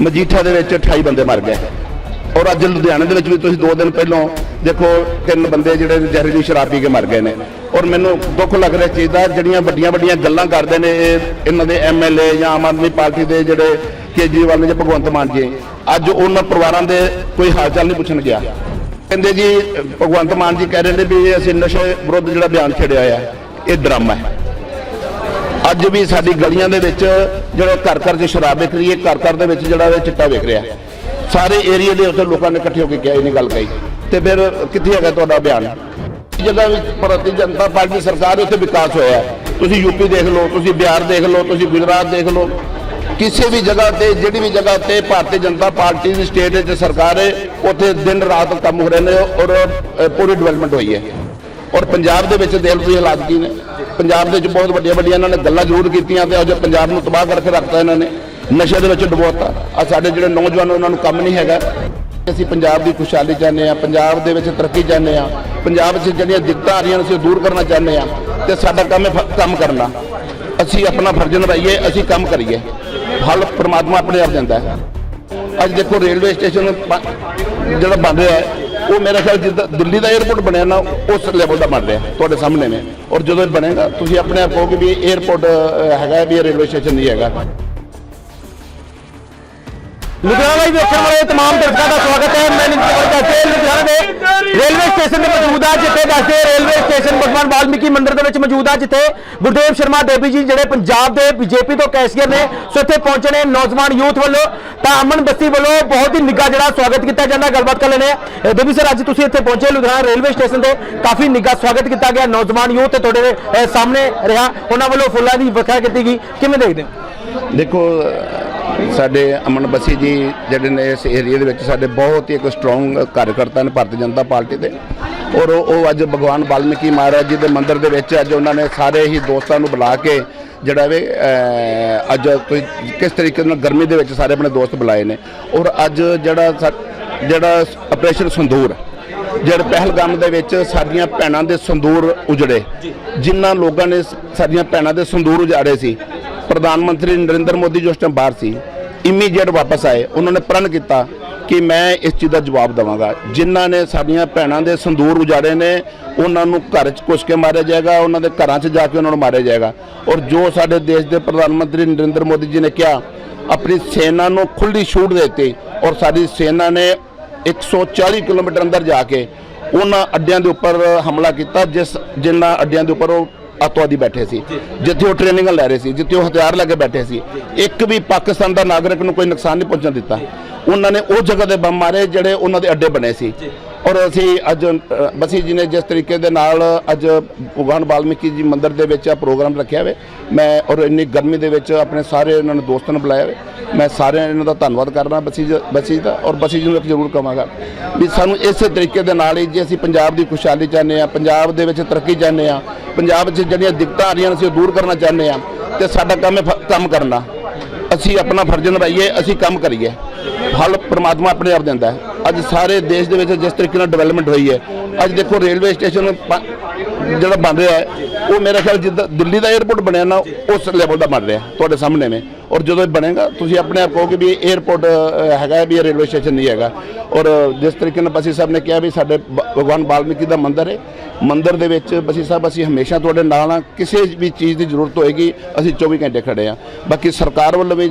ਮਜੀਠਾ ਦੇ ਵਿੱਚ 28 ਬੰਦੇ ਮਰ ਗਏ। ਔਰ ਅੱਜ ਲੁਧਿਆਣੇ ਦੇ ਵਿੱਚ ਵੀ ਤੁਸੀਂ 2 ਦਿਨ ਪਹਿਲਾਂ ਦੇਖੋ, ਤਿੰਨ ਬੰਦੇ ਜਿਹੜੇ ਜ਼ਹਿਰੀਲੀ ਸ਼ਰਾਬ ਪੀ ਕੇ ਮਰ ਗਏ ਨੇ। ਔਰ ਮੈਨੂੰ ਦੁੱਖ ਲੱਗ ਰਿਹਾ ਚੀਜ਼ ਦਾ, ਜਿਹੜੀਆਂ ਵੱਡੀਆਂ ਵੱਡੀਆਂ ਗੱਲਾਂ ਕਰਦੇ ਨੇ ਇਹਨਾਂ ਦੇ ਐਮਐਲਏ ਜਾਂ ਆਮ ਆਦਮੀ ਪਾਰਟੀ ਦੇ ਜਿਹੜੇ ਕੇਜਰੀਵਾਲ ਨੇ ਜਾਂ ਭਗਵੰਤ ਮਾਨ ਜੀ। ਅੱਜ ਉਹਨਾਂ ਪਰਿਵਾਰਾਂ ਦੇ ਕੋਈ ਹਾਲ ਚਾਲ ਨਹੀਂ ਪੁੱਛਣ ਗਿਆ। ਕਹਿੰਦੇ ਜੀ, ਭਗਵੰਤ ਮਾਨ ਜੀ ਕਹਿ ਰਹੇ ਨੇ ਵੀ ਅਸੀਂ ਨਸ਼ੇ ਵਿਰੁੱਧ ਜਿਹੜਾ ਬਿਆਨ ਛੇੜਿਆ ਆ, ਇਹ ਡਰਾਮਾ ਹੈ। ਅੱਜ ਵੀ ਸਾਡੀ ਗਲੀਆਂ ਦੇ ਵਿੱਚ ਜਿਹੜਾ ਘਰ ਘਰ 'ਚ ਸ਼ਰਾਬ ਵਿਕ ਰਹੀ ਹੈ ਘਰ ਘਰ ਦੇ ਵਿੱਚ ਜਿਹੜਾ ਇਹ ਚਿੱਟਾ ਵਿਕ ਰਿਹਾ। ਸਾਰੇ ਏਰੀਆ ਦੇ ਉੱਤੇ ਲੋਕਾਂ ਨੇ ਇਕੱਠੇ ਹੋ ਕੇ ਕਿਹਾ ਇਹ ਗੱਲ ਕਹੀ। ਤੇ ਫਿਰ ਕਿੱਥੇ ਹੈਗਾ ਤੁਹਾਡਾ ਬਿਆਨ? ਜਗ੍ਹਾ ਵਿੱਚ ਭਾਰਤੀ ਜਨਤਾ ਪਾਰਟੀ ਸਰਕਾਰ ਹੈ, ਉੱਥੇ ਵਿਕਾਸ ਹੋਇਆ ਹੈ। ਤੁਸੀਂ ਯੂਪੀ ਦੇਖ ਲਓ ਤੁਸੀਂ ਬਿਹਾਰ ਦੇਖ ਲਓ ਤੁਸੀਂ ਗੁਜਰਾਤ ਦੇਖ ਲਓ। ਕਿਸੇ ਵੀ ਜਗ੍ਹਾ ਤੇ ਜਿਹੜੀ ਵੀ ਜਗ੍ਹਾ ਤੇ ਭਾਰਤੀ ਜਨਤਾ ਪਾਰਟੀ ਦੀ ਸਟੇਟ ਵਿੱਚ ਸਰਕਾਰ ਹੈ ਉੱਥੇ ਦਿਨ ਰਾਤ ਕੰਮ ਹੋ ਰਹੇ ਨੇ ਔਰ ਪੂਰੀ ਡਿਵੈਲਪਮੈਂਟ ਹੋਈ ਹੈ। ਔਰ ਪੰਜਾਬ ਦੇ ਵਿੱਚ ਦੇਖ ਲਓ ਤੁਸੀਂ ਹਾਲਾਤ ਕੀ ਨੇ। ਪੰਜਾਬ ਦੇ ਵਿੱਚ ਬਹੁਤ ਵੱਡੀਆਂ ਵੱਡੀਆਂ ਇਹਨਾਂ ਨੇ ਗੱਲਾਂ ਜ਼ਰੂਰ ਕੀਤੀਆਂ ਤੇ ਅੱਜ ਪੰਜਾਬ ਨੂੰ ਤਬਾਹ ਕਰਕੇ ਰੱਖਤਾ ਇਹਨਾਂ ਨੇ ਨਸ਼ੇ ਦੇ ਵਿੱਚ ਡੁਬੋਤਾ। ਆ ਸਾਡੇ ਜਿਹੜੇ ਨੌਜਵਾਨ ਉਹਨਾਂ ਨੂੰ ਕੰਮ ਨਹੀਂ ਹੈਗਾ। ਅਸੀਂ ਪੰਜਾਬ ਦੀ ਖੁਸ਼ਹਾਲੀ ਚਾਹੁੰਦੇ ਆ ਪੰਜਾਬ ਦੇ ਵਿੱਚ ਤਰੱਕੀ ਚਾਹੁੰਦੇ ਆ ਪੰਜਾਬ 'ਚ ਜਿਹੜੀਆਂ ਦਿੱਕਤਾਂ ਆ ਰਹੀਆਂ ਨੇ ਅਸੀਂ ਉਹ ਦੂਰ ਕਰਨਾ ਚਾਹੁੰਦੇ ਆ ਤੇ ਸਾਡਾ ਕੰਮ ਹੈ ਕੰਮ ਕਰਨਾ। ਅਸੀਂ ਆਪਣਾ ਫਰਜ਼ ਨਿਭਾਈਏ, ਅਸੀਂ ਕੰਮ ਕਰੀਏ। ਹੱਲ ਪ੍ਰਮਾਤਮਾ ਆਪਣੇ ਆਪ ਦਿੰਦਾ ਹੈ। ਅੱਜ ਦੇਖੋ ਰੇਲਵੇ ਸਟੇਸ਼ਨ ਜਿਹੜਾ ਬਣ ਰਿਹਾ ਹੈ ਉਹ ਮੇਰਾ ਖਿਆਲ ਜਿੱਦਾਂ ਦਿੱਲੀ ਦਾ 에어ਪੋਰਟ ਬਣਿਆ ਨਾ, ਉਸ ਲੈਵਲ ਦਾ ਬਣ ਰਿਹਾ, ਤੁਹਾਡੇ ਸਾਹਮਣੇ ਨੇ। ਔਰ ਜਦੋਂ ਇਹ ਬਣੇਗਾ, ਤੁਸੀਂ ਆਪਣੇ ਆਪ ਕਹੋਗੇ ਵੀ 에어ਪੋਰਟ ਹੈਗਾ ਵੀ ਰੇਲਵੇ ਸਟੇਸ਼ਨ ਨਹੀਂ ਹੈਗਾ। ਲੁਧਿਆਣਾ ਲਈ ਵੇਖਣ ਵਾਲੇ तमाम ਦਰਸ਼ਕਾਂ ਦਾ ਸਵਾਗਤ ਹੈ। ਮੈਂ ਨਿਤਿਨ ਵਰਗਾ ਰੇਲਵੇ ਸਟੇਸ਼ਨ ਤੇ ਮੌਜੂਦ ਹਾਂ ਜਿੱਥੇ ਦੱਸਦੇ ਰੇਲਵੇ ਵਾਲਮੀਕੀ ਮੰਦਿਰ ਦੇ ਵਿੱਚ ਮੌਜੂਦ ਆ, ਜਿੱਥੇ ਗੁਰਦੇਵ ਸ਼ਰਮਾ ਦੇਵੀ ਜੀ ਜਿਹੜੇ ਪੰਜਾਬ ਦੇ ਬੀਜੇਪੀ ਤੋਂ ਕੈਸ਼ੀਅਰ ਨੇ, ਸੋ ਇੱਥੇ ਪਹੁੰਚੇ ਨੇ ਨੌਜਵਾਨ ਯੂਥ ਵੱਲੋਂ। ਤਾਂ ਅਮਨ ਬਸਤੀ ਵੱਲੋਂ ਬਹੁਤ ਹੀ ਨਿੱਘਾ ਜਿਹੜਾ ਸਵਾਗਤ ਕੀਤਾ ਜਾਂਦਾ, ਗੱਲਬਾਤ ਕਰ ਲੈਣੇ ਆ ਦੇਵੀ ਸਰ, ਅੱਜ ਤੁਸੀਂ ਇੱਥੇ ਪਹੁੰਚੇ ਲੁਧਿਆਣਾ ਰੇਲਵੇ ਸਟੇਸ਼ਨ ਤੇ। ਕਾਫੀ ਨਿੱਘਾ ਸਵਾਗਤ ਕੀਤਾ ਗਿਆ ਨੌਜਵਾਨ ਯੂਥ ਤੇ ਤੁਹਾਡੇ ਸਾਹਮਣੇ ਰਿਹਾ। ਉਹਨਾਂ ਵੱਲੋਂ ਫੁੱਲਾਂ ਦੀ ਵਰਖਾ ਕੀਤੀ ਗਈ। ਕਿਵੇਂ ਦੇਖਦੇ ਹੋ? ਦੇਖੋ, ਸਾਡੇ ਅਮਨ ਬਸੀ ਜੀ ਜਿਹੜੇ ਨੇ ਇਸ ਏਰੀਆ ਦੇ ਵਿੱਚ ਸਾਡੇ ਬਹੁਤ ਹੀ ਇੱਕ ਸਟਰੋਂਗ ਕਾਰਜਕਰਤਾ ਨੇ, ਭਾਰਤੀ ਜਨਤਾ ਪਾਰਟੀ ਦੇ। ਔਰ ਉਹ ਅੱਜ ਭਗਵਾਨ ਵਾਲਮੀਕੀ ਮਹਾਰਾਜ ਜੀ ਦੇ ਮੰਦਿਰ ਦੇ ਵਿੱਚ ਅੱਜ ਉਹਨਾਂ ਨੇ ਸਾਰੇ ਹੀ ਦੋਸਤਾਂ ਨੂੰ ਬੁਲਾ ਕੇ ਜਿਹੜਾ ਵੇ ਅੱਜ ਕੋਈ ਕਿਸ ਤਰੀਕੇ ਨਾਲ ਗਰਮੀ ਦੇ ਵਿੱਚ ਸਾਰੇ ਆਪਣੇ ਦੋਸਤ ਬੁਲਾਏ ਨੇ। ਔਰ ਅੱਜ ਜਿਹੜਾ ਸਾ- ਜਿਹੜਾ ਆਪਰੇਸ਼ਨ ਸੰਦੂਰ, ਜਿਹੜੇ ਪਹਿਲਗਾਮ ਦੇ ਵਿੱਚ ਸਾਡੀਆਂ ਭੈਣਾਂ ਦੇ ਸੰਦੂਰ ਉਜੜੇ, ਜਿਨ੍ਹਾਂ ਲੋਕਾਂ ਨੇ ਸਾਡੀਆਂ ਭੈਣਾਂ ਦੇ ਸੰਦੂਰ ਉਜਾੜੇ ਸੀ। ਪ੍ਰਧਾਨ ਮੰਤਰੀ ਨਰਿੰਦਰ ਮੋਦੀ ਜੋ ਉਸ ਟਾਈਮ ਬਾਹਰ ਸੀ। ਇਮੀਡੀਏਟ ਵਾਪਸ ਆਏ। ਉਹਨਾਂ ਨੇ ਪ੍ਰਣ ਕੀਤਾ। ਕਿ ਮੈਂ ਇਸ ਚੀਜ਼ ਦਾ ਜਵਾਬ ਦਵਾਂਗਾ। ਜਿਨ੍ਹਾਂ ਨੇ ਸਾਡੀਆਂ ਭੈਣਾਂ ਦੇ ਸੰਦੂਰ ਉਜਾੜੇ ਨੇ ਉਹਨਾਂ ਨੂੰ ਘਰ 'ਚ ਕੁਛ ਕੇ ਮਾਰਿਆ ਜਾਏਗਾ ਉਹਨਾਂ ਦੇ ਘਰਾਂ 'ਚ ਜਾ ਕੇ ਉਹਨਾਂ ਨੂੰ ਮਾਰਿਆ ਜਾਏਗਾ। ਔਰ ਜੋ ਸਾਡੇ ਦੇਸ਼ ਦੇ ਪ੍ਰਧਾਨ ਮੰਤਰੀ ਨਰਿੰਦਰ ਮੋਦੀ ਜੀ ਨੇ ਕਿਹਾ ਆਪਣੀ ਸੈਨਾ ਨੂੰ ਖੁੱਲੀ ਛੂਟ ਦਿੱਤੀ ਔਰ ਸਾਡੀ ਸੈਨਾ ਨੇ 140 ਕਿਲੋਮੀਟਰ ਅੰਦਰ ਜਾ ਕੇ ਉਹਨਾਂ ਅੱਡਿਆਂ ਦੇ ਉੱਪਰ ਹਮਲਾ ਕੀਤਾ ਜਿਸ ਜਿਨ੍ਹਾਂ ਅੱਡਿਆਂ ਦੇ ਉੱਪਰ ਉਹ ਅੱਤਵਾਦੀ ਬੈਠੇ ਸੀ। ਜਿੱਥੇ ਉਹ ਟ੍ਰੇਨਿੰਗ ਲੈ ਰਹੇ ਸੀ ਜਿੱਥੇ ਉਹ ਹਥਿਆਰ ਲੈ ਕੇ ਬੈਠੇ ਸੀ। ਇੱਕ ਵੀ ਪਾਕਿਸਤਾਨ ਦਾ ਨਾਗਰਿਕ ਨੂੰ ਕੋਈ ਨੁਕਸਾਨ ਨਹੀਂ ਪਹੁੰਚਣ ਦਿੱਤਾ। ਉਹਨਾਂ ਨੇ ਉਹ ਜਗ੍ਹਾ ਦੇ ਬੰਮ ਮਾਰੇ ਜਿਹੜੇ ਉਹਨਾਂ ਦੇ ਅੱਡੇ ਬਣੇ ਸੀ। ਔਰ ਅਸੀਂ ਅੱਜ ਬਸੀ ਜੀ ਨੇ ਜਿਸ ਤਰੀਕੇ ਦੇ ਨਾਲ ਅੱਜ ਭਗਵਾਨ ਵਾਲਮੀਕੀ ਜੀ ਮੰਦਿਰ ਦੇ ਵਿੱਚ ਆ ਪ੍ਰੋਗਰਾਮ ਰੱਖਿਆ ਵੇ। ਮੈਂ ਔਰ ਇੰਨੀ ਗਰਮੀ ਦੇ ਵਿੱਚ ਆਪਣੇ ਸਾਰੇ ਇਹਨਾਂ ਨੇ ਦੋਸਤਾਂ ਨੂੰ ਬੁਲਾਇਆ ਵੇ। ਮੈਂ ਸਾਰਿਆਂ ਇਹਨਾਂ ਦਾ ਧੰਨਵਾਦ ਕਰਦਾ ਬਸੀ ਬਸੀ ਦਾ ਔਰ ਬਸੀ ਜੀ ਨੂੰ ਇੱਕ ਜ਼ਰੂਰ ਕਹਾਂਗਾ ਵੀ ਸਾਨੂੰ ਇਸੇ ਤਰੀਕੇ ਦੇ ਨਾਲ ਹੀ ਜੇ ਅਸੀਂ ਪੰਜਾਬ ਦੀ ਖੁਸ਼ਹਾਲੀ ਚਾਹੁੰਦੇ ਆ ਪੰਜਾਬ ਦੇ ਵਿੱਚ ਤਰੱਕੀ ਚਾਹੁੰਦੇ ਆ ਪੰਜਾਬ 'ਚ ਜਿਹੜੀਆਂ ਦਿੱਕਤਾਂ ਆ ਰਹੀਆਂ ਨੇ ਅਸੀਂ ਉਹ ਦੂਰ ਕਰਨਾ ਚਾਹੁੰਦੇ ਆ ਤੇ ਸਾਡਾ ਕੰਮ ਹੈ ਕੰਮ ਕਰਨਾ। ਅਸੀਂ ਆਪਣਾ ਫਰਜ਼ ਨਿਭਾਈਏ ਅਸੀਂ ਕੰਮ ਕਰੀਏ। ਹੱਲ ਪ੍ਰਮਾਤਮਾ ਆਪਣੇ ਆਪ ਦਿੰਦਾ ਹੈ। ਅੱਜ ਸਾਰੇ ਦੇਸ਼ ਦੇ ਵਿੱਚ ਜਿਸ ਤਰੀਕੇ ਨਾਲ ਡਿਵੈਲਪਮੈਂਟ ਹੋਈ ਹੈ, ਅੱਜ ਦੇਖੋ ਰੇਲਵੇ ਸਟੇਸ਼ਨ ਜਿਹੜਾ ਬਣ ਰਿਹਾ ਹੈ, ਉਹ ਮੇਰਾ ਖਿਆਲ ਜਿੱਦਾਂ ਦਿੱਲੀ ਦਾ 에ਅਰਪੋਰਟ ਬਣਿਆ ਨਾ, ਉਸ ਲੈਵਲ ਦਾ ਬਣ ਰਿਹਾ ਤੁਹਾਡੇ ਸਾਹਮਣੇ ਨੇ ਔਰ ਜਦੋਂ ਇਹ ਬਣੇਗਾ, ਤੁਸੀਂ ਆਪਣੇ ਆਪ ਕਹੋਗੇ ਵੀ ਇਹ 에ਅਰਪੋਰਟ ਹੈਗਾ ਵੀ ਇਹ ਰੇਲਵੇ ਸਟੇਸ਼ਨ ਨਹੀਂ ਹੈਗਾ। ਔਰ ਜਿਸ ਤਰੀਕੇ ਨਾਲ ਬਸੀ ਸਾਹਿਬ ਨੇ ਕਿਹਾ ਵੀ ਸਾਡੇ ਭਗਵਾਨ ਵਾਲਮੀਕੀ ਦਾ ਮੰਦਿਰ ਹੈ ਮੰਦਿਰ ਦੇ ਵਿੱਚ ਬਸੀ ਸਾਹਿਬ ਅਸੀਂ ਹਮੇਸ਼ਾ ਤੁਹਾਡੇ ਨਾਲ ਹਾਂ। ਕਿਸੇ ਵੀ ਚੀਜ਼ ਦੀ ਜ਼ਰੂਰਤ ਹੋਏਗੀ ਅਸੀਂ 24 ਘੰਟੇ ਖੜੇ ਹਾਂ। ਬਾਕੀ ਸਰਕਾਰ ਵੱਲੋਂ ਵੀ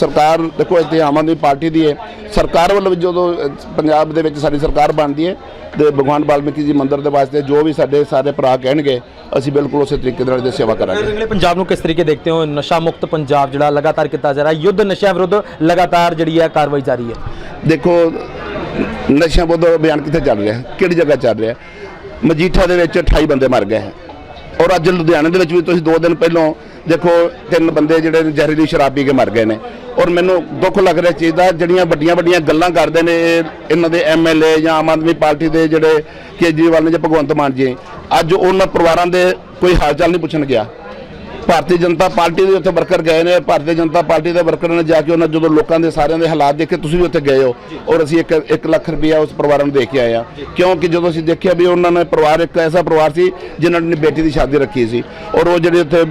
ਸਰਕਾਰ ਦੇਖੋ ਇੱਥੇ ਆਮ ਆਦਮੀ ਪਾਰਟੀ ਦੀ ਹੈ। ਸਰਕਾਰ ਵੱਲੋਂ ਵੀ ਜਦੋਂ ਪੰਜਾਬ ਦੇ ਵਿੱਚ ਸਾਡੀ ਸਰਕਾਰ ਬਣਦੀ ਹੈ ਤੇ ਭਗਵਾਨ ਵਾਲਮੀਕੀ ਜੀ ਮੰਦਿਰ ਦੇ ਵਾਸਤੇ ਜੋ ਵੀ ਸਾਡੇ ਸਾਰੇ ਭਰਾ ਕਹਿਣਗੇ ਅਸੀਂ ਬਿਲਕੁਲ ਉਸੇ ਤਰੀਕੇ ਨਾਲ ਇਹਦੀ ਸੇਵਾ ਕਰਾਂਗੇ। ਅਗਲੇ ਪੰਜਾਬ ਨੂੰ ਕਿਸ ਤਰੀਕੇ ਦੇਖਦੇ ਹੋ? ਨਸ਼ਾ ਮੁਕਤ ਪੰਜਾਬ ਜਿਹੜਾ ਲਗਾਤਾਰ ਕੀਤਾ ਜਾ ਰਿਹਾ ਯੁੱਧ ਨਸ਼ਿਆਂ ਵਿਰੁੱਧ ਲਗਾਤਾਰ ਜਿਹੜੀ ਹੈ ਕਾਰਵਾਈ ਜਾਰੀ ਹੈ। ਦੇਖੋ ਨਸ਼ਿਆਂ ਵਿਰੁੱਧ ਬਿਆਨ ਕਿੱਥੇ ਚੱਲ ਰਿਹਾ? ਕਿਹੜੀ ਜਗ੍ਹਾ ਚੱਲ ਰਿਹਾ? ਮਜੀਠਾ ਦੇ ਵਿੱਚ 28 ਬੰਦੇ ਮਰ ਗਏ ਹੈ। ਔਰ ਅੱਜ ਲੁਧਿਆਣੇ ਦੇ ਵਿੱਚ ਵੀ ਤੁਸੀਂ 2 ਦਿਨ ਪਹਿਲਾਂ ਦੇਖੋ, ਤਿੰਨ ਬੰਦੇ ਜਿਹੜੇ ਜ਼ਹਿਰੀਲੀ ਸ਼ਰਾਬ ਪੀ ਕੇ ਮਰ ਗਏ ਨੇ। ਔਰ ਮੈਨੂੰ ਦੁੱਖ ਲੱਗ ਰਿਹਾ ਚੀਜ਼ ਦਾ, ਜਿਹੜੀਆਂ ਵੱਡੀਆਂ ਵੱਡੀਆਂ ਗੱਲਾਂ ਕਰਦੇ ਨੇ ਇਹਨਾਂ ਦੇ ਐਮਐਲਏ ਜਾਂ ਆਮ ਆਦਮੀ ਪਾਰਟੀ ਦੇ ਜਿਹੜੇ ਕੇਜਰੀਵਾਲ ਨੇ ਜਾਂ ਭਗਵੰਤ ਮਾਨ ਜੀ, ਅੱਜ ਉਹਨਾਂ ਪਰਿਵਾਰਾਂ ਦੇ ਕੋਈ ਹਾਲ ਚਾਲ ਨਹੀਂ ਪੁੱਛਣ ਗਿਆ। ਭਾਰਤੀ ਜਨਤਾ ਪਾਰਟੀ ਦੇ ਉੱਥੇ ਵਰਕਰ ਗਏ ਨੇ, ਭਾਰਤੀ ਜਨਤਾ ਪਾਰਟੀ ਦੇ ਵਰਕਰਾਂ ਨੇ ਜਾ ਕੇ ਉਹਨਾਂ ਜਦੋਂ ਲੋਕਾਂ ਦੇ ਸਾਰਿਆਂ ਦੇ ਹਾਲਾਤ ਦੇਖੇ, ਤੁਸੀਂ ਵੀ ਉੱਥੇ ਗਏ ਹੋ ਔਰ ਅਸੀਂ 1 1 ਲੱਖ ਰੁਪਇਆ ਉਸ ਪਰਿਵਾਰਾਂ ਨੂੰ ਦੇ ਕੇ ਆਏ ਆ ਕਿਉਂਕਿ ਜਦੋਂ ਅਸੀਂ ਦੇਖਿਆ ਵੀ ਉਹਨਾਂ ਨੇ ਪਰਿਵਾਰ, ਇੱਕ ਐਸਾ ਪਰਿਵਾਰ ਸੀ ਜਿਨ੍ਹਾਂ ਨੇ ਬੇਟੀ ਦੀ ਸ਼ਾਦੀ ਰੱਖੀ ਸੀ ਔਰ ਉਹ ਜਿਹੜੇ ਉੱਥੇ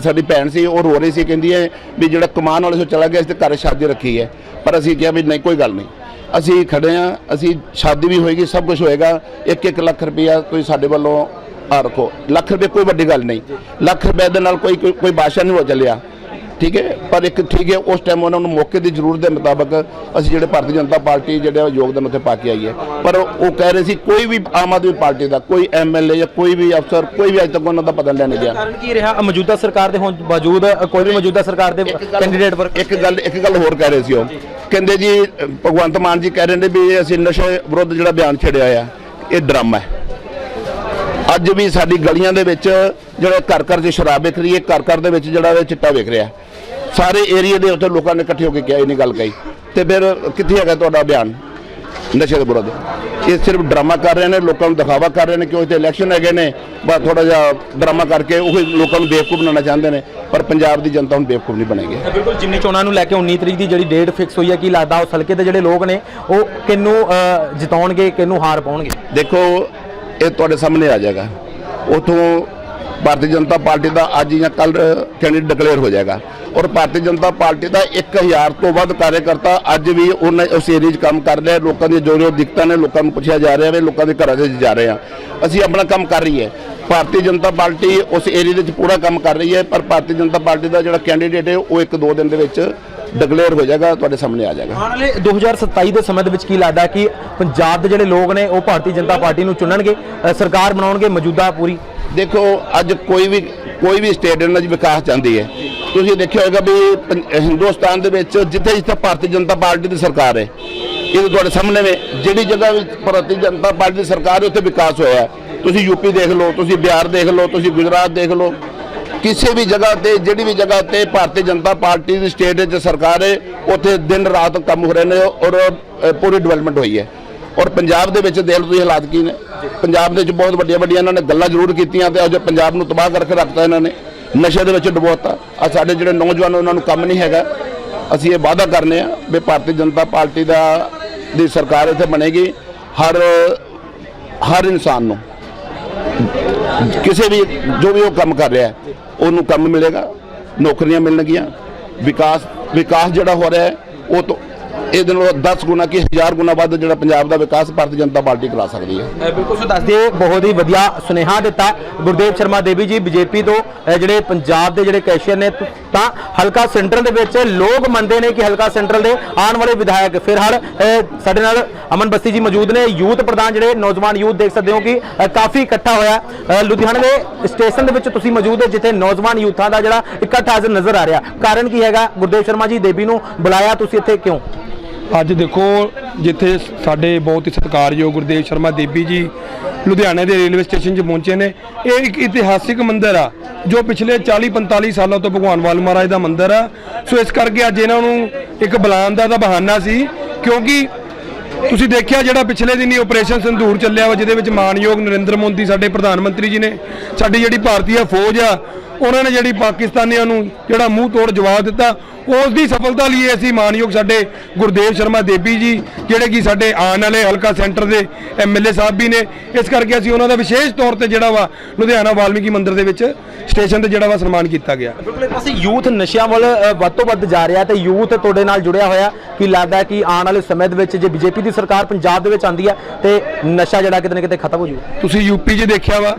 ਸਾਡੀ ਭੈਣ ਸੀ, ਉਹ ਰੋ ਰਹੀ ਸੀ, ਕਹਿੰਦੀ ਹੈ ਵੀ ਜਿਹੜਾ ਕਮਾਨ ਵਾਲੇ ਸੋ ਚਲਾ ਗਿਆ, ਇਸ ਤੇ ਘਰ ਸ਼ਾਦੀ ਰੱਖੀ ਹੈ। ਪਰ ਅਸੀਂ ਕਿਹਾ ਵੀ ਨਹੀਂ, ਕੋਈ ਗੱਲ ਨਹੀਂ। ਅਸੀਂ ਖੜੇ ਆ ਅਸੀਂ ਸ਼ਾਦੀ ਵੀ ਹੋਏਗੀ, ਸਭ ਕੁਝ ਹੋਏਗਾ। 1-1 ਲੱਖ ਰੁਪਇਆ ਤੁਸੀਂ ਸਾਡੇ ਵੱਲੋਂ ਆ ਰੱਖੋ ਲੱਖ ਰੁਪਏ ਕੋਈ ਵੱਡੀ ਗੱਲ ਨਹੀਂ। ਲੱਖ ਰੁਪਏ ਦੇ ਨਾਲ ਕੋਈ ਕੋਈ ਬਾਦਸ਼ਾਹ ਨਹੀਂ ਹੋ ਚੱਲਿਆ। ਠੀਕ ਹੈ? ਪਰ ਇੱਕ ਠੀਕ ਹੈ ਉਸ ਟਾਈਮ ਉਹਨਾਂ ਨੂੰ ਮੌਕੇ ਦੀ ਜ਼ਰੂਰਤ ਦੇ ਮੁਤਾਬਕ ਅਸੀਂ ਜਿਹੜੇ ਭਾਰਤੀ ਜਨਤਾ ਪਾਰਟੀ ਜਿਹੜੇ ਯੋਗਦਾਨ ਉੱਥੇ ਪਾ ਕੇ ਆਈ ਹੈ। ਪਰ ਉਹ ਕਹਿ ਰਹੇ ਸੀ ਕੋਈ ਵੀ ਆਮ ਆਦਮੀ ਪਾਰਟੀ ਦਾ ਕੋਈ ਐਮਐਲਏ ਜਾਂ ਕੋਈ ਵੀ ਅਫਸਰ ਕੋਈ ਵੀ ਅੱਜ ਤੱਕ ਉਹਨਾਂ ਦਾ ਪਤਾ ਲੈਣ ਗਿਆ। ਕਾਰਨ ਕੀ ਰਿਹਾ? ਮੌਜੂਦਾ ਸਰਕਾਰ ਦੇ ਹੋਣ ਬਾਵਜੂਦ ਕੋਈ ਵੀ ਮੌਜੂਦਾ ਸਰਕਾਰ ਦੇ ਕੈਂਡੀਡੇਟ ਪਰ ਇੱਕ ਗੱਲ ਇੱਕ ਗੱਲ ਹੋਰ ਕਹਿ ਰਹੇ ਸੀ ਉਹ। ਕਹਿੰਦੇ ਜੀ ਭਗਵੰਤ ਮਾਨ ਜੀ ਕਹਿ ਰਹੇ ਨੇ ਵੀ ਅਸੀਂ ਨਸ਼ੇ ਵਿਰੁੱਧ ਜਿਹੜਾ ਬਿਆਨ ਛੇੜਿਆ ਆ ਇਹ ਡਰਾਮਾ ਹੈ। ਅੱਜ ਵੀ ਸਾਡੀ ਗਲੀਆਂ ਦੇ ਵਿੱਚ ਜਿਹੜਾ ਘਰ ਘਰ 'ਚ ਸ਼ਰਾਬ ਵਿਕ ਰਹੀ ਹੈ ਘਰ ਘਰ ਦੇ ਵਿੱਚ ਜਿਹੜਾ ਇਹ ਚਿੱਟਾ ਵਿਕ ਰਿਹਾ। ਸਾਰੇ ਏਰੀਆ ਦੇ ਉੱਤੇ ਲੋਕਾਂ ਨੇ ਇਕੱਠੇ ਹੋ ਕੇ ਕਿਹਾ ਇਹ ਨਹੀਂ ਗੱਲ ਕਹੀ। ਤੇ ਫਿਰ ਕਿੱਥੇ ਹੈਗਾ ਤੁਹਾਡਾ ਬਿਆਨ ਨਸ਼ੇ ਦੇ ਵਿਰੁੱਧ। ਇਹ ਸਿਰਫ ਡਰਾਮਾ ਕਰ ਰਹੇ ਨੇ ਲੋਕਾਂ ਨੂੰ ਦਿਖਾਵਾ ਕਰ ਰਹੇ ਨੇ ਕਿ ਉਹ ਇੱਥੇ ਇਲੈਕਸ਼ਨ ਹੈਗੇ ਨੇ ਬਸ ਥੋੜਾ ਜਿਹਾ ਡਰਾਮਾ ਕਰਕੇ ਉਹ ਲੋਕਾਂ ਨੂੰ ਬੇਵਕੂਫ ਬਣਾਉਣਾ ਚਾਹੁੰਦੇ ਨੇ ਪਰ ਪੰਜਾਬ ਦੀ ਜਨਤਾ ਹੁਣ ਬੇਵਕੂਫ ਨਹੀਂ ਬਣੇਗੀ। ਬਿਲਕੁਲ ਜਿਮਨੀ ਚੋਣਾਂ ਨੂੰ ਲੈ ਕੇ 19 ਤਰੀਕ ਦੀ ਜਿਹੜੀ ਡੇਟ ਫਿਕਸ ਹੋਈ ਹੈ ਕੀ ਲੱਗਦਾ ਉਸ ਹਲਕੇ ਦੇ ਜਿਹੜੇ ਲੋਕ ਨੇ ਉਹ ਕਿੰਨੂੰ ਜਿਤਾਉਣਗੇ ਕਿੰਨੂੰ ਹਾਰ ਪਾਉਣਗੇ? ਦੇਖੋ ਇਹ ਤੁਹਾਡੇ ਸਾਹਮਣੇ ਆ ਜਾਏਗਾ। ਉਥੋਂ ਭਾਰਤੀ ਜਨਤਾ ਪਾਰਟੀ ਦਾ ਅੱਜ ਜਾਂ ਕੱਲ ਕੈਂਡੀਡੇਟ ਡਿਕਲੇਅਰ ਹੋ ਜਾਏਗਾ। ਔਰ ਭਾਰਤੀ ਜਨਤਾ ਪਾਰਟੀ ਦਾ 1000 ਤੋਂ ਵੱਧ ਕਾਰਜਕਰਤਾ ਅੱਜ ਵੀ ਉਹਨਾਂ ਉਸ ਏਰੀਆ 'ਚ ਕੰਮ ਕਰ ਰਿਹਾ ਲੋਕਾਂ ਦੀਆਂ ਜੋ ਜੋ ਦਿੱਕਤਾਂ ਨੇ, ਲੋਕਾਂ ਨੂੰ ਪੁੱਛਿਆ ਜਾ ਰਿਹਾ ਵੇ, ਲੋਕਾਂ ਦੇ ਘਰਾਂ 'ਚ ਜਾ ਰਹੇ ਆ ਅਸੀਂ ਆਪਣਾ ਕੰਮ ਕਰ ਰਹੀ ਹੈ ਭਾਰਤੀ ਜਨਤਾ ਪਾਰਟੀ ਉਸ ਏਰੀਆ ਦੇ ਵਿੱਚ ਪੂਰਾ ਕੰਮ ਕਰ ਰਹੀ ਹੈ, ਪਰ ਭਾਰਤੀ ਜਨਤਾ ਪਾਰਟੀ ਦਾ ਜਿਹੜਾ ਕੈਂਡੀਡੇਟ ਹੈ, ਉਹ ਇੱਕ ਦੋ ਦਿਨ ਦੇ ਵਿੱਚ ਡਿਕਲੇਅਰ ਹੋ ਜਾਏਗਾ ਤੁਹਾਡੇ ਸਾਹਮਣੇ ਆ ਜਾਏਗਾ। ਆਉਣ ਵਾਲੇ 2027 ਦੇ ਸਮੇਂ ਦੇ ਵਿੱਚ ਕੀ ਲੱਗਦਾ ਕਿ ਪੰਜਾਬ ਦੇ ਜਿਹੜੇ ਲੋਕ ਨੇ ਉਹ ਭਾਰਤੀ ਜਨਤਾ ਪਾਰਟੀ ਨੂੰ ਚੁਣਨਗੇ ਅ, ਸਰਕਾਰ ਬਣਾਉਣਗੇ ਮੌਜੂਦਾ ਪੂਰੀ? ਦੇਖੋ ਅੱਜ ਕੋਈ ਵੀ ਕੋਈ ਵੀ ਸਟੇਟ ਇਹਨਾਂ ਦੀ ਵਿਕਾਸ ਚਾਹੁੰਦੀ ਹੈ। ਤੁਸੀਂ ਦੇਖਿਆ ਹੋਵੇਗਾ ਵੀ ਪੰ- ਹਿੰਦੁਸਤਾਨ ਦੇ ਵਿੱਚ ਜਿੱਥੇ ਜਿੱਥੇ ਭਾਰਤੀ ਜਨਤਾ ਪਾਰਟੀ ਦੀ ਸਰਕਾਰ ਹੈ ਇਹ ਤੁਹਾਡੇ ਸਾਹਮਣੇ ਨੇ। ਜਿਹੜੀ ਜਗ੍ਹਾ ਵਿੱਚ ਭਾਰਤੀ ਜਨਤਾ ਪਾਰਟੀ ਦੀ ਸਰਕਾਰ ਹੈ ਉੱਥੇ ਵਿਕਾਸ ਹੋਇਆ ਹੈ। ਤੁਸੀਂ ਯੂਪੀ ਦੇਖ ਲਓ ਤੁਸੀਂ ਬਿਹਾਰ ਦੇਖ ਲਓ ਤੁਸੀਂ ਗੁਜਰਾਤ ਦੇਖ ਲਓ। ਕਿਸੇ ਵੀ ਜਗ੍ਹਾ ਤੇ, ਜਿਹੜੀ ਵੀ ਜਗ੍ਹਾ ਤੇ ਭਾਰਤੀ ਜਨਤਾ ਪਾਰਟੀ ਦੀ ਸਟੇਟ ਵਿੱਚ ਸਰਕਾਰ ਹੈ, ਉੱਥੇ ਦਿਨ ਰਾਤ ਕੰਮ ਹੋ ਰਹੇ ਨੇ ਔਰ ਪੂਰੀ ਡਿਵੈਲਪਮੈਂਟ ਹੋਈ ਹੈ। ਔਰ ਪੰਜਾਬ ਦੇ ਵਿੱਚ ਦੇਖ ਲਓ ਤੁਸੀਂ ਹਾਲਾਤ ਕੀ ਨੇ। ਪੰਜਾਬ ਦੇ ਵਿੱਚ ਬਹੁਤ ਵੱਡੀਆਂ ਵੱਡੀਆਂ ਇਹਨਾਂ ਨੇ ਗੱਲਾਂ ਜ਼ਰੂਰ ਕੀਤੀਆਂ ਤੇ ਅੱਜ ਪੰਜਾਬ ਨੂੰ ਤਬਾਹ ਕਰਕੇ ਰੱਖਤਾ ਇਹਨਾਂ ਨੇ। ਨਸ਼ੇ ਦੇ ਵਿੱਚ ਡੁਬੋਤਾ। ਆ ਸਾਡੇ ਜਿਹੜੇ ਨੌਜਵਾਨ ਉਹਨਾਂ ਨੂੰ ਕੰਮ ਨਹੀਂ ਹੈਗਾ। ਅਸੀਂ ਇਹ ਵਾਅਦਾ ਕਰਨੇ ਆ ਵੀ ਭਾਰਤੀ ਜਨਤਾ ਪਾਰਟੀ ਦਾ, ਦੀ ਸਰਕਾਰ ਇੱਥੇ ਬਣੇਗੀ ਹਰ ਹਰ ਇਨਸਾਨ ਨੂੰ। ਕਿਸੇ ਵੀ, ਜੋ ਵੀ ਉਹ ਕੰਮ ਕਰ ਰਿਹਾ ਹੈ। ਉਹਨੂੰ ਕੰਮ ਮਿਲੇਗਾ ਨੌਕਰੀਆਂ ਮਿਲਣਗੀਆਂ ਵਿਕਾਸ ਵਿਕਾਸ ਜਿਹੜਾ ਹੋ ਰਿਹਾ ਹੈ ਉਹ ਤੋਂ ਇਹਦੇ ਨਾਲੋਂ 10 ਗੁਣਾ ਕਿ 1000 ਗੁਣਾ ਵੱਧ ਜਿਹੜਾ ਪੰਜਾਬ ਦਾ ਵਿਕਾਸ ਭਾਰਤੀ ਜਨਤਾ ਪਾਰਟੀ ਕਰਾ ਸਕਦੀ ਹੈ। ਬਿਲਕੁਲ ਸੋ ਦੱਸ ਦਈਏ ਬਹੁਤ ਹੀ ਵਧੀਆ ਸੁਨੇਹਾ ਦਿੱਤਾ ਗੁਰਦੇਵ ਸ਼ਰਮਾ ਦੇਵੀ ਜੀ ਬੀਜੇਪੀ ਤੋਂ ਜਿਹੜੇ ਪੰਜਾਬ ਦੇ ਜਿਹੜੇ ਕੈਸ਼ੀਅਰ ਨੇ ਤ- ਹਲਕਾ ਸੈਂਟਰਲ ਦੇ ਵਿੱਚ ਲੋਕ ਮੰਨਦੇ ਨੇ ਕਿ ਹਲਕਾ ਸੈਂਟਰਲ ਦੇ ਆਉਣ ਵਾਲੇ ਵਿਧਾਇਕ ਫਿਲਹਾਲ ਅ, ਸਾਡੇ ਨਾਲ ਅਮਨ ਬਸਤੀ ਜੀ ਮੌਜੂਦ ਨੇ ਯੂਥ ਪ੍ਰਧਾਨ ਜਿਹੜੇ ਨੌਜਵਾਨ ਯੂਥ ਦੇਖ ਸਕਦੇ ਹੋ ਕਿ ਕਾਫੀ ਇਕੱਠਾ ਹੋਇਆ। ਲੁਧਿਆਣਾ ਦੇ ਸਟੇਸ਼ਨ ਦੇ ਵਿੱਚ ਤੁਸੀਂ ਮੌਜੂਦ ਹੋ ਜਿੱਥੇ ਨੌਜਵਾਨ ਯੂਥਾਂ ਦਾ ਜਿਹੜਾ ਇਕੱਠ ਅੱਜ ਨਜ਼ਰ ਆ ਰਿਹਾ। ਕਾਰਨ ਕੀ ਹੈਗਾ? ਗੁਰਦੇਵ ਸ਼ਰਮਾ ਜੀ ਦੇਵੀ ਨੂੰ ਬੁਲਾਇਆ ਤੁਸੀਂ ਇੱਥੇ ਕਿਉਂ? ਅੱਜ ਦੇਖੋ ਜਿੱਥੇ ਸਾਡੇ ਬਹੁਤ ਹੀ ਸਤਿਕਾਰਯੋਗ ਗੁਰਦੇਵ ਸ਼ਰਮਾ ਦੇਵੀ ਜੀ ਲੁਧਿਆਣੇ ਦੇ ਰੇਲਵੇ ਸਟੇਸ਼ਨ 'ਚ ਪਹੁੰਚੇ ਨੇ। ਇਹ ਇੱਕ ਇਤਿਹਾਸਿਕ ਮੰਦਿਰ ਆ, ਜੋ ਪਿਛਲੇ 40 45 ਸਾਲਾਂ ਤੋਂ ਭਗਵਾਨ ਵਾਲ ਮਹਾਰਾਜ ਦਾ ਮੰਦਿਰ ਆ। ਸੋ ਇਸ ਕਰਕੇ ਅੱਜ ਇਹਨਾਂ ਨੂੰ ਇੱਕ ਬੁਲਾਉਣ ਦਾ ਤਾਂ ਬਹਾਨਾ ਸੀ, ਕਿਉਂਕਿ ਤੁਸੀਂ ਦੇਖਿਆ ਜਿਹੜਾ ਪਿਛਲੇ ਦਿਨੀ ਆਪਰੇਸ਼ਨ ਸੰਧੂਰ ਚੱਲਿਆ ਵਾ, ਜਿਹਦੇ ਵਿੱਚ ਮਾਨਯੋਗ ਨਰਿੰਦਰ ਮੋਦੀ ਸਾਡੇ ਪ੍ਰਧਾਨ ਮੰਤਰੀ ਜੀ ਨੇ। ਸਾਡੀ ਜਿਹੜੀ ਭਾਰਤੀ ਫੌਜ ਆ ਉਹਨਾਂ ਨੇ ਜਿਹੜੀ ਪਾਕਿਸਤਾਨੀਆਂ ਨੂੰ ਜਿਹੜਾ ਮੂੰਹ ਤੋੜ ਜਵਾਬ ਦਿੱਤਾ ਉਸ ਦੀ ਸਫਲਤਾ ਲਈ ਅਸੀਂ ਮਾਨਯੋਗ ਸਾਡੇ ਗੁਰਦੇਵ ਸ਼ਰਮਾ ਦੇਵੀ ਜੀ ਜਿਹੜੇ ਕਿ ਸਾਡੇ ਆਉਣ ਵਾਲੇ ਹਲਕਾ ਸੈਂਟਰ ਦੇ ਐਮਐਲਏ ਸਾਹਿਬ ਵੀ ਨੇ ਇਸ ਕਰਕੇ ਅਸੀਂ ਉਹਨਾਂ ਦਾ ਵਿਸ਼ੇਸ਼ ਤੌਰ ਤੇ ਜਿਹੜਾ ਵਾ ਲੁਧਿਆਣਾ ਵਾਲਮੀਕੀ ਮੰਦਿਰ ਦੇ ਵਿੱਚ ਸਟੇਸ਼ਨ ਤੇ ਜਿਹੜਾ ਵਾ ਸਨਮਾਨ ਕੀਤਾ ਗਿਆ। ਬਿਲਕੁਲ ਇੱਕ ਪਾਸੇ ਯੂਥ ਨਸ਼ਿਆਂ ਵੱਲ ਵੱਧ ਤੋਂ ਵੱਧ ਜਾ ਰਿਹਾ ਤੇ ਯੂਥ ਤੁਹਾਡੇ ਨਾਲ ਜੁੜਿਆ ਹੋਇਆ ਕੀ ਲੱਗਦਾ ਕਿ ਆਉਣ ਵਾਲੇ ਸਮੇਂ ਦੇ ਵਿੱਚ ਜੇ ਬੀਜੇਪੀ ਦੀ ਸਰਕਾਰ ਪੰਜਾਬ ਦੇ ਵਿੱਚ ਆਂਦੀ ਹੈ ਤੇ ਨਸ਼ਾ ਜਿਹੜਾ ਕਿਤੇ ਨਾ ਕਿਤੇ ਖਤਮ ਹੋ ਜੂ ਤੁਸੀਂ ਯੂਪੀ 'ਚ ਦੇਖਿਆ ਵਾ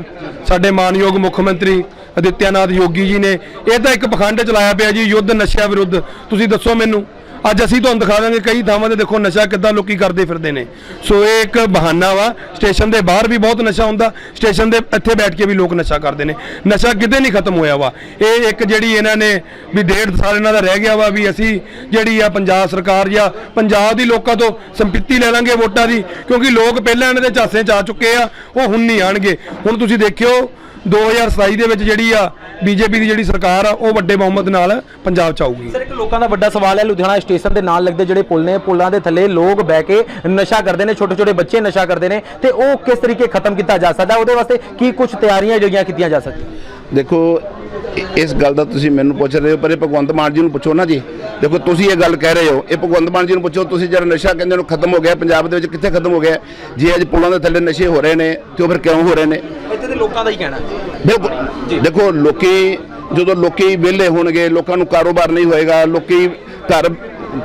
ਸਾਡੇ ਮਾਨਯੋਗ ਮੁੱਖ ਮੰਤਰੀ ਅਦਿੱਤਿਆਨਾਥ ਯੋਗੀ ਜੀ ਨੇ। ਇਹ ਤਾਂ ਇੱਕ ਪਖੰਡ ਚਲਾਇਆ ਪਿਆ ਜੀ, ਯੁੱਧ ਨਸ਼ਿਆਂ ਵਿਰੁੱਧ। ਤੁਸੀਂ ਦੱਸੋ ਮੈਨੂੰ, ਅੱਜ ਅਸੀਂ ਤੁਹਾਨੂੰ ਦਿਖਾ ਦਾਂਗੇ ਕਈ ਥਾਵਾਂ ਤੇ ਦੇਖੋ ਨਸ਼ਾ ਕਿੱਦਾਂ ਲੋਕੀ ਕਰਦੇ ਫਿਰਦੇ ਨੇ। ਸੋ ਇਹ ਇੱਕ ਬਹਾਨਾ ਵਾ, ਸਟੇਸ਼ਨ ਦੇ ਬਾਹਰ ਵੀ ਬਹੁਤ ਨਸ਼ਾ ਹੁੰਦਾ, ਸਟੇਸ਼ਨ ਦੇ ਇੱਥੇ ਬੈਠ ਕੇ ਵੀ ਲੋਕ ਨਸ਼ਾ ਕਰਦੇ ਨੇ। ਨਸ਼ਾ ਕਿਤੇ ਨਹੀਂ ਖਤਮ ਹੋਇਆ ਵਾ। ਇਹ ਇੱਕ ਜਿਹੜੀ ਇਹਨਾਂ ਨੇ ਵੀ ਡੇਢ ਸਾਲ ਇਹਨਾਂ ਦਾ ਰਹਿ ਗਿਆ ਵਾ ਵੀ ਅਸੀਂ ਜਿਹੜੀ ਆ ਪੰਜਾਬ ਸਰਕਾਰ ਜਾਂ ਪੰਜਾਬ ਦੀ ਲੋਕਾਂ ਤੋਂ ਸੰਪਤੀ ਲੈ ਲਾਂਗੇ ਵੋਟਾਂ ਦੀ, ਕਿਉਂਕਿ ਲੋਕ ਪਹਿਲਾਂ ਇਹਨਾਂ ਦੇ ਝਾਸੇ 'ਚ ਆ ਚੁੱਕੇ ਆ, ਉਹ ਹੁਣ ਨਹੀਂ ਆਣਗੇ। ਹੁਣ ਤੁਸੀਂ ਦੇਖਿਓ 2027 ਦੇ ਵਿੱਚ ਜਿਹੜੀ ਆ ਬੀਜੇਪੀ ਦੀ ਜਿਹੜੀ ਸਰਕਾਰ ਆ ਉਹ ਵੱਡੇ ਬਹੁਮਤ ਨਾਲ ਪੰਜਾਬ 'ਚ ਆਊਗੀ। ਸਰ ਇੱਕ ਲੋਕਾਂ ਦਾ ਵੱਡਾ ਸਵਾਲ ਹੈ ਲੁਧਿਆਣਾ ਸਟੇਸ਼ਨ ਦੇ ਨਾਲ ਲੱਗਦੇ ਜਿਹੜੇ ਪੁਲ ਨੇ ਪੁਲਾਂ ਦੇ ਥੱਲੇ ਲੋਕ ਬਹਿ ਕੇ ਨਸ਼ਾ ਕਰਦੇ ਨੇ ਛੋਟੇ ਛੋਟੇ ਬੱਚੇ ਨਸ਼ਾ ਕਰਦੇ ਨੇ ਤੇ ਉਹ ਕਿਸ ਤਰੀਕੇ ਖਤਮ ਕੀਤਾ ਜਾ ਸਕਦਾ? ਉਹਦੇ ਵਾਸਤੇ ਕੀ ਕੁਝ ਤਿਆਰੀਆਂ ਜਿਹੜੀਆਂ ਕੀਤੀਆਂ ਜਾ ਸਕਦੀਆਂ? ਦੇਖੋ ਇਸ ਗੱਲ ਦਾ ਤੁਸੀਂ ਮੈਨੂੰ ਪੁੱਛ ਰਹੇ ਹੋ ਪਰ ਇਹ ਭਗਵੰਤ ਮਾਨ ਜੀ ਨੂੰ ਪੁੱਛੋ ਨਾ ਜੀ। ਦੇਖੋ ਤੁਸੀਂ ਇਹ ਗੱਲ ਕਹਿ ਰਹੇ ਹੋ ਇਹ ਭਗਵੰਤ ਮਾਨ ਜੀ ਨੂੰ ਪੁੱਛੋ ਤੁਸੀਂ ਜਿਹੜਾ ਨਸ਼ਾ ਕਹਿੰਦੇ ਨੂੰ ਖਤਮ ਹੋ ਗਿਆ ਪੰਜਾਬ ਦੇ ਵਿੱਚ ਕਿੱਥੇ ਖਤਮ ਹੋ ਗਿਆ? ਜੇ ਅੱਜ ਪੁਲਾਂ ਦੇ ਥੱਲੇ ਨਸ਼ੇ ਹੋ ਰਹੇ ਨੇ ਤੇ ਉਹ ਫਿਰ ਕਿਉਂ ਹੋ ਰਹੇ ਨੇ? ਲੋਕਾਂ ਦਾ ਹੀ ਕਹਿਣਾ ਬਿਲਕੁਲ ਦੇਖੋ ਲੋਕੀ ਜਦੋਂ ਲੋਕੀ ਵਿਹਲੇ ਹੋਣਗੇ ਲੋਕਾਂ ਨੂੰ ਕਾਰੋਬਾਰ ਨਹੀਂ ਹੋਏਗਾ ਲੋਕੀ ਘਰ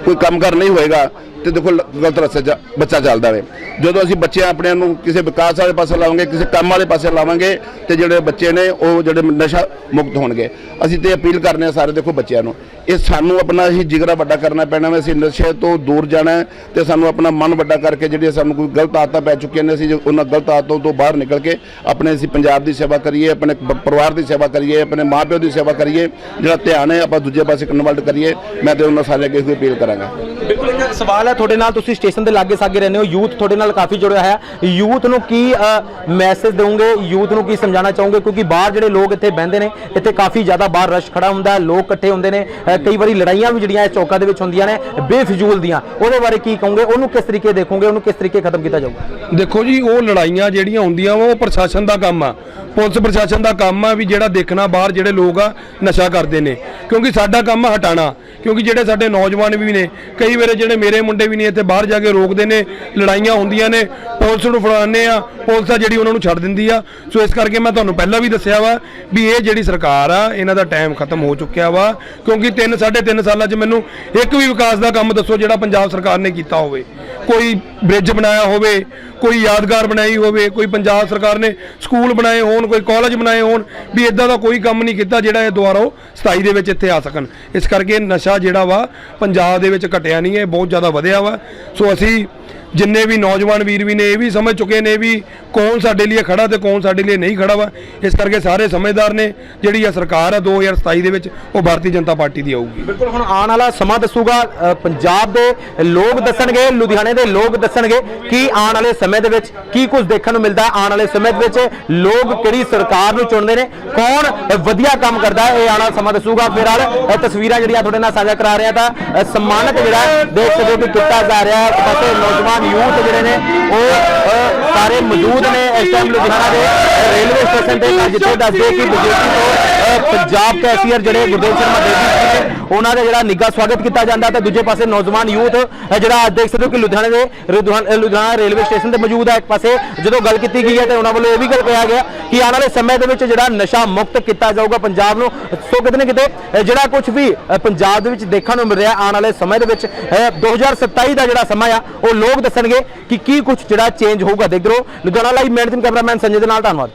ਕੋਈ ਕੰਮ ਕਰ ਨਹੀਂ ਹੋਏਗਾ ਤੇ ਦੇਖੋ ਗਲਤ ਰਸਤੇ 'ਚ, ਬੱਚਾ ਚੱਲਦਾ ਵੇ ਜਦੋਂ ਅਸੀਂ ਬੱਚਿਆਂ ਆਪਣਿਆਂ ਨੂੰ ਕਿਸੇ ਵਿਕਾਸ ਵਾਲੇ ਪਾਸੇ ਲਾਵਾਂਗੇ, ਕਿਸੇ ਕੰਮ ਵਾਲੇ ਪਾਸੇ ਲਾਵਾਂਗੇ, ਤੇ ਜਿਹੜੇ ਬੱਚੇ ਨੇ, ਉਹ ਜਿਹੜੇ ਨਸ਼ਾ ਮੁਕਤ ਹੋਣਗੇ। ਅਸੀਂ ਤੇ ਅਪੀਲ ਕਰਨੇ ਆ ਸਾਰੇ ਦੇਖੋ ਬੱਚਿਆਂ ਨੂੰ। ਇਹ ਸਾਨੂੰ ਆਪਣਾ ਹੀ ਜਿਗਰਾ ਵੱਡਾ ਕਰਨਾ ਪੈਣਾ ਵੇ, ਅਸੀਂ ਨਸ਼ੇ ਤੋਂ ਦੂਰ ਜਾਣਾ ਤੇ ਸਾਨੂੰ ਆਪਣਾ ਮਨ ਵੱਡਾ ਕਰਕੇ ਜਿਹੜੀਆਂ ਸਾਨੂੰ ਕੋਈ ਗਲਤ ਆਦਤਾਂ ਪੈ ਚੁੱਕੀਆਂ ਨੇ, ਅਸੀਂ ਉਹਨਾਂ ਗਲਤ ਆਦਤਾਂ ਤੋਂ ਬਾਹਰ ਨਿਕਲ ਕੇ ਆਪਣੇ ਅਸੀਂ ਪੰਜਾਬ ਦੀ ਸੇਵਾ ਕਰੀਏ, ਆਪਣੇ ਪਰਿਵਾਰ ਦੀ ਸੇਵਾ ਕਰੀਏ, ਆਪਣੇ ਮਾਪਿਓ ਦੀ ਸੇਵਾ ਕਰੀਏ, ਜਿਹੜਾ ਧਿਆਨ ਹੈ, ਆਪਾਂ ਦੂਜੇ ਪਾਸੇ ਕਨਵਰਟ ਕਰੀਏ। ਮੈਂ ਤੇ ਉਹਨਾਂ ਸਾਰੇ ਅੱਗੇ ਅਪੀਲ ਕਰਾਂਗਾ। ਬਿਲਕੁਲ, ਇੱਕ ਸਵਾਲ ਹੈ ਤੁਹਾਡੇ ਨਾਲ ਤੁਸੀਂ ਸਟੇਸ਼ਨ ਦੇ ਲਾਗੇ ਸਾਗੇ ਰਹਿੰਦੇ ਹੋ, ਯੂਥ ਤੁਹਾਡੇ ਨਾਲ ਕਾਫੀ ਜੁੜਿਆ ਹੈ ਯੂਥ ਨੂੰ ਕੀ ਮੈਸੇਜ ਦੇਵੋਗੇ? ਯੂਥ ਨੂੰ ਕੀ ਸਮਝਾਉਣਾ ਚਾਹੋਗੇ? ਕਿਉਂਕਿ ਬਾਹਰ ਜਿਹੜੇ ਲੋਕ ਇੱਥੇ ਬਹਿੰਦੇ ਨੇ, ਇੱਥੇ ਕਾਫੀ ਜ਼ਿਆਦਾ ਬਾਹਰ ਰਸ਼ ਖੜਾ ਹੁੰਦਾ ਹੈ, ਲੋਕ ਇਕੱਠੇ ਹੁੰਦੇ ਨੇ ਕਈ ਵਾਰੀ ਲੜਾਈਆਂ ਵੀ ਜਿਹੜੀਆਂ ਇਸ ਚੌਕਾਂ ਦੇ ਵਿੱਚ ਹੁੰਦੀਆਂ ਨੇ, ਬੇਫਜ਼ੂਲ ਦੀਆਂ। ਉਹਦੇ ਬਾਰੇ ਕੀ ਕਹੋਗੇ? ਉਹਨੂੰ ਕਿਸ ਤਰੀਕੇ ਦੇਖੋਗੇ? ਉਹਨੂੰ ਕਿਸ ਤਰੀਕੇ ਖਤਮ ਕੀਤਾ ਜਾਊਗਾ? ਦੇਖੋ ਜੀ, ਉਹ ਲੜਾਈਆਂ ਜਿਹੜੀਆਂ ਹੁੰਦੀਆਂ ਵਾ, ਉਹ ਪ੍ਰਸ਼ਾਸਨ ਦਾ ਕੰਮ ਆ। ਪੁਲਿਸ ਪ੍ਰਸ਼ਾਸਨ ਦਾ ਕੰਮ ਆ ਵੀ ਜਿਹੜਾ ਦੇਖਣਾ ਬਾਹਰ ਜਿਹੜੇ ਲੋਕ ਆ, ਨਸ਼ਾ ਕਰਦੇ ਨੇ। ਕਿਉਂਕਿ ਸਾਡਾ ਕੰਮ ਆ ਹਟਾਣਾ ਕਿਉਂਕਿ ਜਿਹੜੇ ਸਾਡੇ ਨੌਜਵਾਨ ਵੀ ਨੇ, ਕਈ ਵਾਰ ਜਿਹੜੇ ਮੇਰੇ ਮੁੰਡੇ ਵੀ ਨਹੀਂ ਇੱਥੇ ਬਾਹਰ ਜਾ ਕੇ ਰੋਕਦੇ ਨੇ ਲੜਾਈਆਂ ਹੁੰਦੀਆਂ ਨੇ। ਪੁਲਿਸ ਨੂੰ ਫੜਾਉਂਦੇ ਆ, ਪੁਲਿਸ ਆ ਜਿਹੜੀ ਉਹਨਾਂ ਨੂੰ ਛੱਡ ਦਿੰਦੀ ਆ। ਸੋ ਇਸ ਕਰਕੇ ਮੈਂ ਤੁਹਾਨੂੰ ਪਹਿਲਾਂ ਵੀ ਦੱਸਿਆ ਵਾ ਵੀ ਇਹ ਜਿਹੜੀ ਸਰਕਾਰ ਆ, ਇਹਨਾਂ ਦਾ ਟਾਈਮ ਖਤਮ ਹੋ ਚੁੱਕਿਆ ਵਾ। ਕਿਉਂਕਿ 3 3.5 ਸਾਲਾਂ 'ਚ ਮੈਨੂੰ ਇੱਕ ਵੀ ਵਿਕਾਸ ਦਾ ਕੰਮ ਦੱਸੋ ਜਿਹੜਾ ਪੰਜਾਬ ਸਰਕਾਰ ਨੇ ਕੀਤਾ ਹੋਵੇ। ਕੋਈ ਬ੍ਰਿਜ ਬਣਾਇਆ ਹੋਵੇ, ਕੋਈ ਯਾਦਗਾਰ ਬਣਾਈ ਹੋਵੇ, ਕੋਈ ਪੰਜਾਬ ਸਰਕਾਰ ਨੇ ਸਕੂਲ ਬਣਾਏ ਹੋਣ, ਕੋਈ ਕਾਲਜ ਬਣਾਏ ਹੋਣ, ਵੀ ਇਦਾਂ ਦਾ ਕੋਈ ਕੰਮ ਨਹੀਂ ਕੀਤਾ ਜਿਹੜਾ ਇਹ ਦੁਆਰਾ ਉਹ 27 ਦੇ ਵਿੱਚ ਇੱਥੇ ਆ ਸਕਣ। ਇਸ ਕਰਕੇ ਨਸ਼ਾ ਜਿਹੜਾ ਵਾ ਪੰਜਾਬ ਦੇ ਵਿੱਚ ਘਟਿਆ ਨਹੀਂ ਹੈ ਬਹੁਤ ਜ਼ਿਆਦਾ ਵਧਿਆ ਵਾ। ਸੋ ਅਸੀਂ ਜਿੰਨੇ ਵੀ ਨੌਜਵਾਨ ਵੀਰ ਵੀ ਨੇ ਇਹ ਵੀ ਸਮਝ ਚੁੱਕੇ ਨੇ ਵੀ ਕੌਣ ਸਾਡੇ ਲਈ ਖੜਾ ਤੇ ਕੌਣ ਸਾਡੇ ਲਈ ਨਹੀਂ ਖੜਾ ਵਾ। ਇਸ ਕਰਕੇ ਸਾਰੇ ਸਮਝਦਾਰ ਨੇ ਜਿਹੜੀ ਆ ਸਰਕਾਰ ਆ 2027 ਦੇ ਵਿੱਚ ਉਹ ਭਾਰਤੀ ਜਨਤਾ ਪਾਰਟੀ ਦੀ ਆਊਗੀ। ਬਿਲਕੁਲ ਹੁਣ ਆਉਣ ਵਾਲਾ ਸਮਾਂ ਦੱਸੂਗਾ ਪੰਜਾਬ ਦੇ ਲੋਕ ਦੱਸਣਗੇ ਲੁਧਿਆਣੇ ਦੇ ਲੋਕ ਦੱਸਣਗੇ ਕਿ ਆਉਣ ਵਾਲੇ ਸਮੇਂ ਦੇ ਵਿੱਚ ਕੀ ਕੁਝ ਦੇਖਣ ਨੂੰ ਮਿਲਦਾ ਆਉਣ ਵਾਲੇ ਸਮੇਂ ਦੇ ਵਿੱਚ ਲੋਕ ਕਿਹੜੀ ਸਰਕਾਰ ਨੂੰ ਚੁਣਦੇ ਨੇ ਕੌਣ ਵਧੀਆ ਕੰਮ ਕਰਦਾ ਇਹ ਆਉਣ ਵਾਲਾ ਸਮਾਂ ਦੱਸੂਗਾ। ਫਿਲਹਾਲ ਅ, ਤਸਵੀਰਾਂ ਜਿਹੜੀਆਂ ਤੁਹਾਡੇ ਨਾਲ ਸਾਂਝਾ ਕਰਾ ਰਿਹਾ ਤਾਂ ਸਨਮਾਨਿਤ ਜਿਹੜਾ ਹੈ, ਦੇਖ ਸਕਦੇ ਹੋ ਕਿ ਕੀਤਾ ਜਾ ਰਿਹਾ ਹੈ ਪਾਸੇ ਨੌਜਵਾਨ ਯੂਥ ਜਿਹੜੇ ਨੇ, ਉਹ ਸਾਰੇ ਮੌਜੂਦ ਨੇ ਇਸ ਟਾਈਮ ਲੁਧਿਆਣਾ ਦੇ ਰੇਲਵੇ ਸਟੇਸ਼ਨ ਤੇ। ਤਾਂ ਜਿੱਥੇ ਦੱਸਦੇ ਕਿ ਵਿਦੇਸ਼ੀ ਤੋਂ ਪੰਜਾਬ ਕੈਸ਼ੀਅਰ ਜਿਹੜੇ ਗੁਰਦੇਵ ਸ਼ਰਮਾ ਦੇਵੀ ਉਹਨਾਂ ਦਾ ਜਿਹੜਾ ਨਿੱਘਾ ਸਵਾਗਤ ਕੀਤਾ ਜਾਂਦਾ ਤੇ ਦੂਜੇ ਪਾਸੇ ਨੌਜਵਾਨ ਯੂਥ ਜਿਹੜਾ ਅੱਜ ਦੇਖ ਸਕਦੇ ਹੋ ਕਿ ਲੁਧਿਆਣੇ ਦੇ ਲੁਧਿਆਣਾ ਲੁਧਿਆਣਾ ਰੇਲਵੇ ਸਟੇਸ਼ਨ ਤੇ ਮੌਜੂਦ ਹੈ। ਇੱਕ ਪਾਸੇ ਜਦੋਂ ਗੱਲ ਕੀਤੀ ਗਈ ਹੈ ਤੇ ਉਹਨਾਂ ਵੱਲੋਂ ਇਹ ਵੀ ਗੱਲ ਕਿਹਾ ਗਿਆ ਕਿ ਆਉਣ ਵਾਲੇ ਸਮੇਂ ਦੇ ਵਿੱਚ ਜਿਹੜਾ ਨਸ਼ਾ ਮੁਕਤ ਕੀਤਾ ਜਾਊਗਾ ਪੰਜਾਬ ਨੂੰ। ਸੋ ਕਿਤੇ ਨਾ ਕਿਤੇ ਜਿਹੜਾ ਕੁਝ ਵੀ ਪੰਜਾਬ ਦੇ ਵਿੱਚ ਦੇਖਣ ਨੂੰ ਮਿਲ ਰਿਹਾ ਆਉਣ ਵਾਲੇ ਸਮੇਂ ਦੇ ਵਿੱਚ ਅ, 2027 ਦਾ ਜਿਹੜਾ ਸਮਾਂ ਆ ਉਹ ਲੋਕ ਦੱਸਣਗੇ ਕਿ ਕੀ ਕੁਝ ਜਿਹੜਾ ਚੇਂਜ ਹੋਊਗਾ। ਦੇਖਦੇ ਰਹੋ Ludhiana live man cameraman Sanjay ਦੇ ਨਾਲ ਧੰਨਵਾਦ।